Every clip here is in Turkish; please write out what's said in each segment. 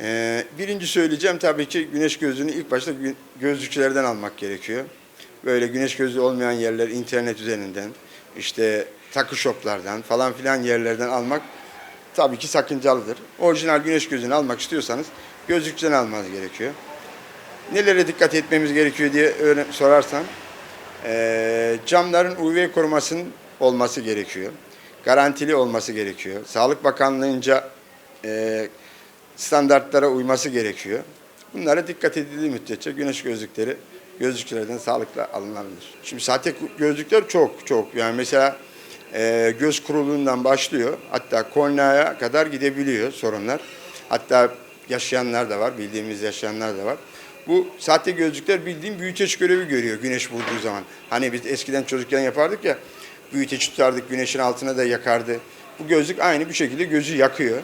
Ee, birinci söyleyeceğim tabii ki güneş gözlüğünü ilk başta gözlükçülerden almak gerekiyor. Böyle güneş gözlüğü olmayan yerler internet üzerinden, işte takı shoplardan falan filan yerlerden almak tabii ki sakıncalıdır. Orijinal güneş gözlüğünü almak istiyorsanız gözlükçüden almanız gerekiyor. Nelere dikkat etmemiz gerekiyor diye sorarsan, eee, camların UV korumasının olması gerekiyor. Garantili olması gerekiyor. Sağlık Bakanlığı'nca eee, standartlara uyması gerekiyor. Bunlara dikkat edildiği müddetçe güneş gözlükleri gözlükçülerden sağlıkla alınabilir. Şimdi sahte gözlükler çok çok yani mesela eee, göz kuruluğundan başlıyor hatta korneaya kadar gidebiliyor sorunlar. Hatta yaşayanlar da var bildiğimiz yaşayanlar da var. Bu sahte gözlükler bildiğim büyüteç görevi görüyor güneş vurduğu zaman. Hani biz eskiden çocukken yapardık ya büyüteç tutardık güneşin altına da yakardı. Bu gözlük aynı bir şekilde gözü yakıyor.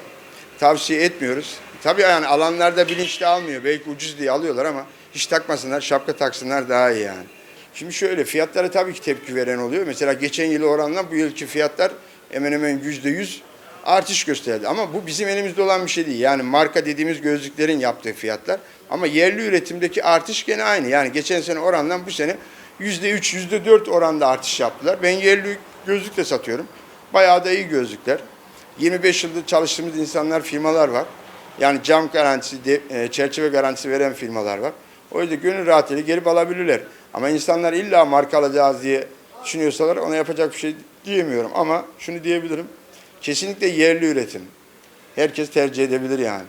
Tavsiye etmiyoruz. Tabii yani alanlarda bilinçli almıyor. Belki ucuz diye alıyorlar ama hiç takmasınlar, şapka taksınlar daha iyi yani. Şimdi şöyle fiyatlara tabii ki tepki veren oluyor. Mesela geçen yıl oranla bu yılki fiyatlar hemen hemen yüzde yüz artış gösterdi. Ama bu bizim elimizde olan bir şey değil. Yani marka dediğimiz gözlüklerin yaptığı fiyatlar. Ama yerli üretimdeki artış gene aynı. Yani geçen sene orandan bu sene yüzde üç, yüzde dört oranda artış yaptılar. Ben yerli gözlük de satıyorum. Bayağı da iyi gözlükler. 25 yıldır çalıştığımız insanlar, firmalar var. Yani cam garantisi, e, çerçeve garantisi veren firmalar var. O yüzden gönül rahatıyla gelip alabilirler. Ama insanlar illa marka alacağız diye düşünüyorsalar ona yapacak bir şey diyemiyorum. Ama şunu diyebilirim. Kesinlikle yerli üretim. Herkes tercih edebilir yani.